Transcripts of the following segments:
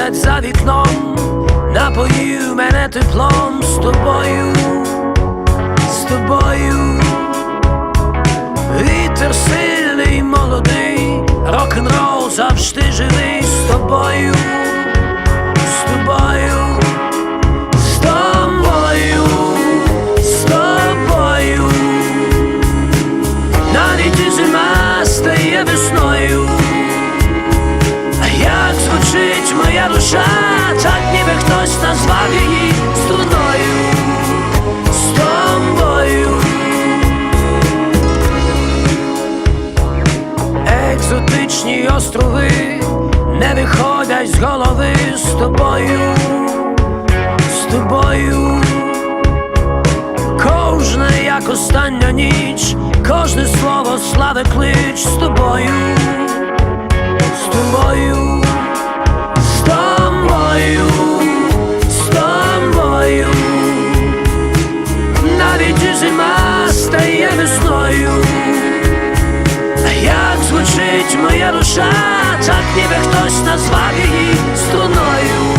місяць за вікном, напоїв мене теплом. З тобою, з тобою. Вітер сильний, молодий, рок-н-рол завжди живий. З тобою, моя душа, так ніби хтось назвав її струною, з тобою. Екзотичні острови не виходять з голови з тобою, з тобою. Кожне, як остання ніч, кожне слово слави клич з тобою, звучить моя душа, так ніби хтось назвав її струною,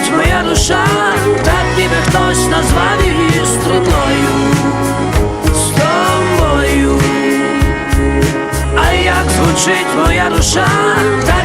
звучить моя душа, так ніби хтось назвав її струною, з тобою. А як звучить моя душа, так